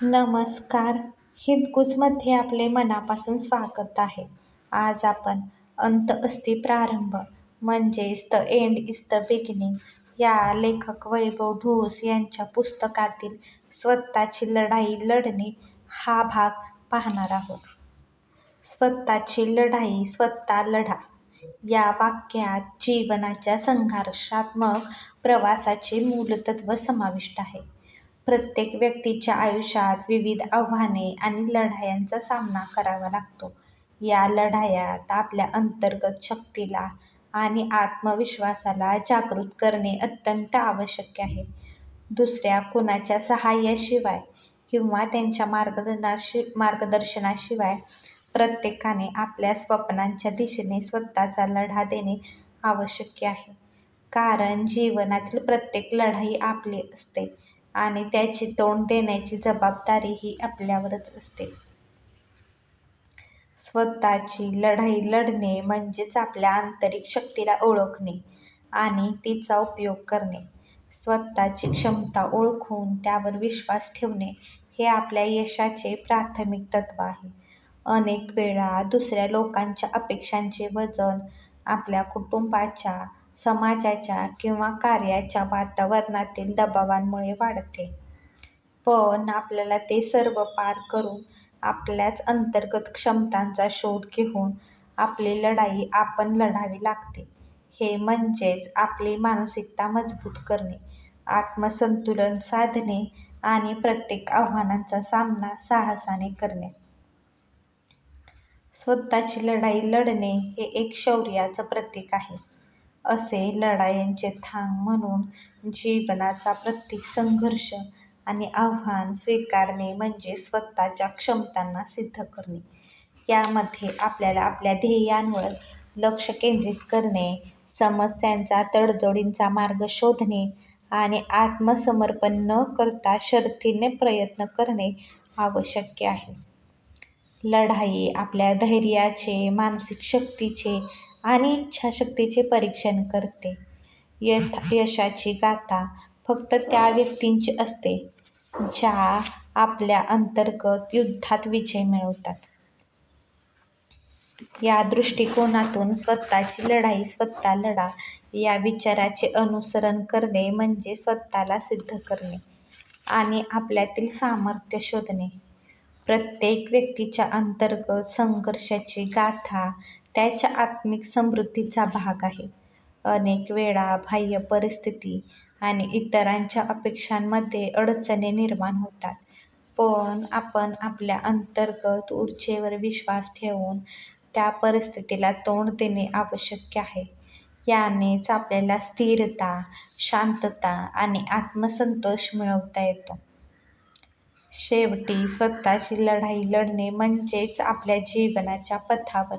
नमस्कार. हितगुजमध्ये आपले मनापासून स्वागत आहे. आज आपण अंत असती प्रारंभ म्हणजेच the end is the beginning या लेखक वैभव ढोस यांच्या पुस्तकातील स्वतःची लढाई लढणे हा भाग पाहणार आहोत. स्वतःची लढाई स्वतः लढा. या वाक्यात जीवनाच्या संघर्षात्मक प्रवासाचे मूलतत्व समाविष्ट आहे. प्रत्येक व्यक्तीच्या आयुष्यात विविध आव्हाने आणि लढायांचा सामना करावा लागतो. या लढायात आपल्या अंतर्गत शक्तीला आणि आत्मविश्वासाला जागृत करणे अत्यंत आवश्यक आहे. दुसऱ्या कुणाच्या सहाय्याशिवाय किंवा त्यांच्या मार्गदर्शनाशी मार्गदर्शनाशिवाय प्रत्येकाने आपल्या स्वप्नांच्या दिशेने स्वतःचा लढा देणे आवश्यक आहे. कारण जीवनातील प्रत्येक लढाई आपली असते. आणि त्याची तोंड देण्याची जबाबदारी ही आपल्यावरच असते. स्वतःची लढाई लढणे म्हणजेच आपल्या आंतरिक शक्तीला ओळखणे आणि तिचा उपयोग करणे. स्वतःची क्षमता ओळखून त्यावर विश्वास ठेवणे हे आपल्या यशाचे प्राथमिक तत्त्व आहे. अनेक वेळा दुसऱ्या लोकांच्या अपेक्षांचे वजन आपल्या कुटुंबाच्या समाजाच्या किंवा कार्याच्या वातावरणातील दबावांमुळे वाढते. पण आपल्याला ते सर्व पार करून आपल्याच अंतर्गत क्षमतांचा शोध घेऊन आपली लढाई आपण लढावी लागते. हे म्हणजेच आपली मानसिकता मजबूत करणे आत्मसंतुलन साधणे आणि प्रत्येक आव्हानांचा सामना साहसाने करणे. स्वतःची लढाई लढणे हे एक शौर्याचं प्रतीक आहे. असे लढायांचे थांग म्हणून जीवनाचा प्रत्येक संघर्ष आणि आव्हान स्वीकारणे म्हणजे स्वतःच्या क्षमतांना सिद्ध करणे. यामध्ये आपल्याला आपल्या ध्येयांवर लक्ष केंद्रित करणे समस्यांचा तडजोडींचा मार्ग शोधणे आणि आत्मसमर्पण न करता शर्थीने प्रयत्न करणे आवश्यक आहे. लढाई आपल्या धैर्याचे मानसिक शक्तीचे आणि इच्छाशक्तीचे परीक्षण करते. यथ यशाची गाथा फक्त त्या व्यक्तींची असते ज्या आपल्या अंतर्गत युद्धात विजय मिळवतात. या दृष्टिकोनातून स्वतःची लढाई स्वतः लढा या विचाराचे अनुसरण करणे म्हणजे स्वतःला सिद्ध करणे आणि आपल्यातील सामर्थ्य शोधणे. प्रत्येक व्यक्तीच्या अंतर्गत संघर्षाची गाथा त्याच्या आत्मिक समृद्धीचा भाग आहे. अनेक वेळा बाह्य परिस्थिती आणि इतरांच्या अपेक्षांमध्ये अडचणी निर्माण होतात. पण आपण आपल्या अंतर्गत ऊर्जेवर विश्वास ठेवून त्या परिस्थितीला तोंड देणे आवश्यक आहे. यानेच आपल्याला स्थिरता शांतता आणि आत्मसंतोष मिळवता येतो. शेवटी स्वतःची लढाई लढणे म्हणजेच आपल्या जीवनाच्या पथावर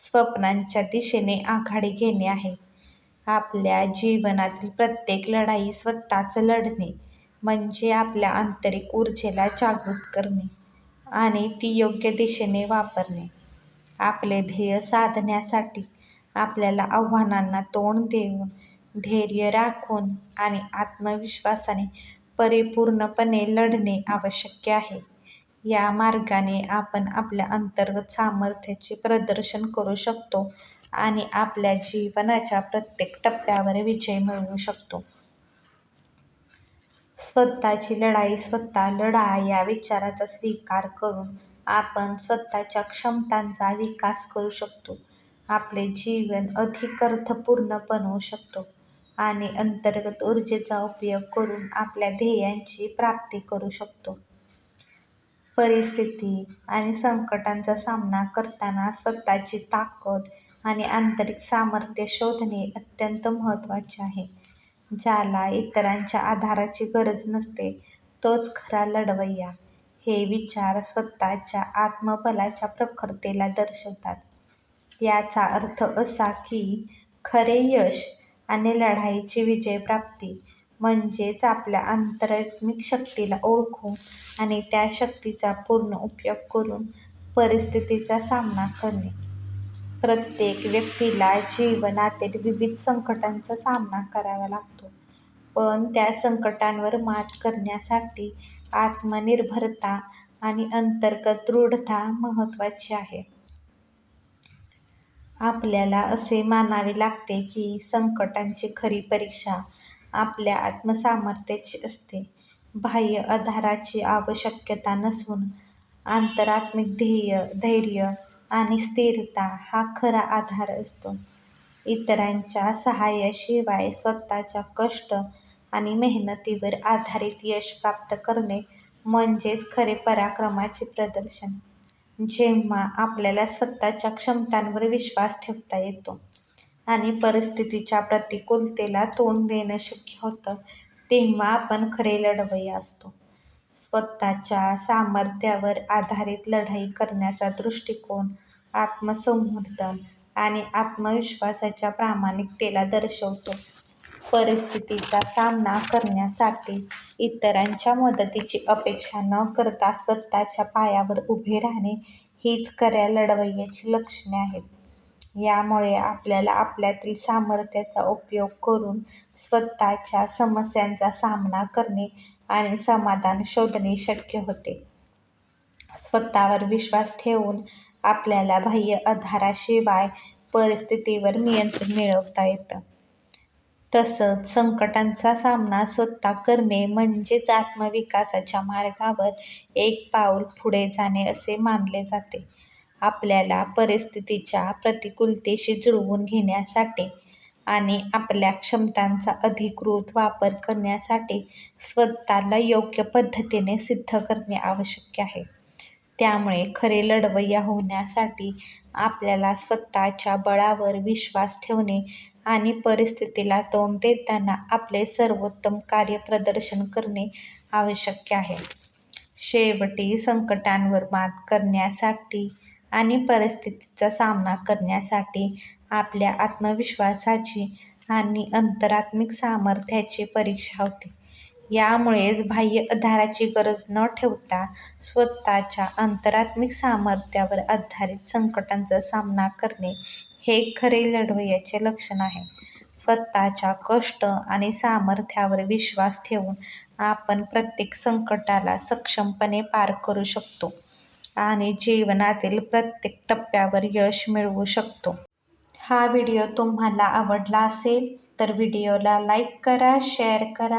स्वप्नांच्या दिशेने आघाडी घेणे आहे. आपल्या जीवनातील प्रत्येक लढाई स्वतःच लढणे म्हणजे आपल्या आंतरिक ऊर्जेला जागृत करणे आणि ती योग्य दिशेने वापरणे. आपले ध्येय साधण्यासाठी आपल्याला आव्हानांना तोंड देऊन धैर्य राखून आणि आत्मविश्वासाने परिपूर्णपणे लढणे आवश्यक आहे. या मार्गाने आपण आपल्या अंतर्गत सामर्थ्याचे प्रदर्शन करू शकतो आणि आपल्या जीवनाच्या प्रत्येक टप्प्यावर विजय मिळवू शकतो. स्वतःची लढाई स्वतः लढा या विचाराचा स्वीकार करून आपण स्वतःच्या क्षमतांचा विकास करू शकतो. आपले जीवन अधिक अर्थपूर्ण बनवू शकतो. आणि अंतर्गत ऊर्जेचा उपयोग करून आपल्या ध्येयांची प्राप्ती करू शकतो. परिस्थिती आणि संकटांचा सामना करताना स्वतःची ताकद आणि आंतरिक सामर्थ्य शोधणे अत्यंत महत्त्वाचे आहे. ज्याला इतरांच्या आधाराची गरज नसते तोच खरा लढवय्या. हे विचार स्वतःच्या आत्मबलाच्या प्रखरतेला दर्शवतात. याचा अर्थ असा की खरे यश आणि लढाईची विजयप्राप्ती म्हणजेच आपल्या आंतरिक शक्तीला ओळखून आणि त्या शक्तीचा पूर्ण उपयोग करून परिस्थितीचा सामना करणे प्रत्येक व्यक्तीला जीवनातील विविध संकटांचा सामना करावा लागतो पण त्या संकटांवर मात करण्यासाठी आत्मनिर्भरता आणि अंतर्गत दृढता महत्त्वाची आहे. आपल्याला असे मानावे लागते की संकटांची खरी परीक्षा आपल्या आत्मसामर्थ्याची असते. बाह्य आधाराची आवश्यकता नसून आंतरात्मिक ध्येय, धैर्य आणि स्थिरता हा खरा आधार असतो. इतरांच्या सहाय्याशिवाय स्वतःच्या कष्ट आणि मेहनतीवर आधारित यश प्राप्त करणे म्हणजेच खरे पराक्रमाचे प्रदर्शन. जेव्हा आपल्याला स्वतःच्या क्षमतांवर विश्वास ठेवता येतो आणि परिस्थितीच्या प्रतिकूलतेला तोंड देणं शक्य होतं, तेव्हा आपण खरे लढवय्ये असतो. स्वतःच्या सामर्थ्यावर आधारित लढाई करण्याचा दृष्टिकोन आत्मसंवर्धन आणि आत्मविश्वासाच्या प्रामाणिकतेला दर्शवतो. परिस्थितीचा सामना करण्यासाठी इतरांच्या मदतीची अपेक्षा न करता स्वतःच्या पायावर उभे राहणे हीच खऱ्या लढवय्याची लक्षणे आहेत. यामुळे आपल्याला आपल्यातील सामर्थ्याचा उपयोग करून स्वतःच्या समस्यांचा सामना करणे आणि समाधान शोधणे शक्य होते. स्वतःवर विश्वास ठेवून आपल्याला बाह्य आधाराशिवाय परिस्थितीवर नियंत्रण मिळवता येतं. तसंच संकटांचा सामना स्वतः करणे म्हणजेच आत्मविकासाच्या मार्गावर एक पाऊल पुढे जाणे असे मानले जाते. आपल्याला परिस्थितीच्या प्रतिकूलतेशी जुळवून घेण्यासाठी आणि आपल्या क्षमतांचा अधिकृत वापर करण्यासाठी स्वतःला योग्य पद्धतीने सिद्ध करणे आवश्यक आहे. त्यामुळे खरे लढवय्या होण्यासाठी आपल्याला स्वतःच्या बळावर विश्वास ठेवणे आणि परिस्थितीला तोंड देताना आपले सर्वोत्तम कार्यप्रदर्शन करणे आवश्यक आहे. शेवटी संकटांवर मात करण्यासाठी आणि परिस्थितीचा सामना करण्यासाठी आपल्या आत्मविश्वासाची आणि अंतरात्मिक सामर्थ्याची परीक्षा होते. यामुळेच बाह्य आधाराची गरज न ठेवता स्वतःच्या अंतरात्मिक सामर्थ्यावर आधारित संकटांचा सामना करणे हे खरे लढवय्याचे लक्षण आहे. स्वतःच्या कष्ट आणि सामर्थ्यावर विश्वास ठेवून आपण प्रत्येक संकटाला सक्षमपणे पार करू शकतो आणि जीवनातील प्रत्येक टप्प्यावर यश मिळवू शकतो. हा व्हिडिओ तुम्हाला आवडला असेल तर व्हिडिओला लाईक करा, शेअर करा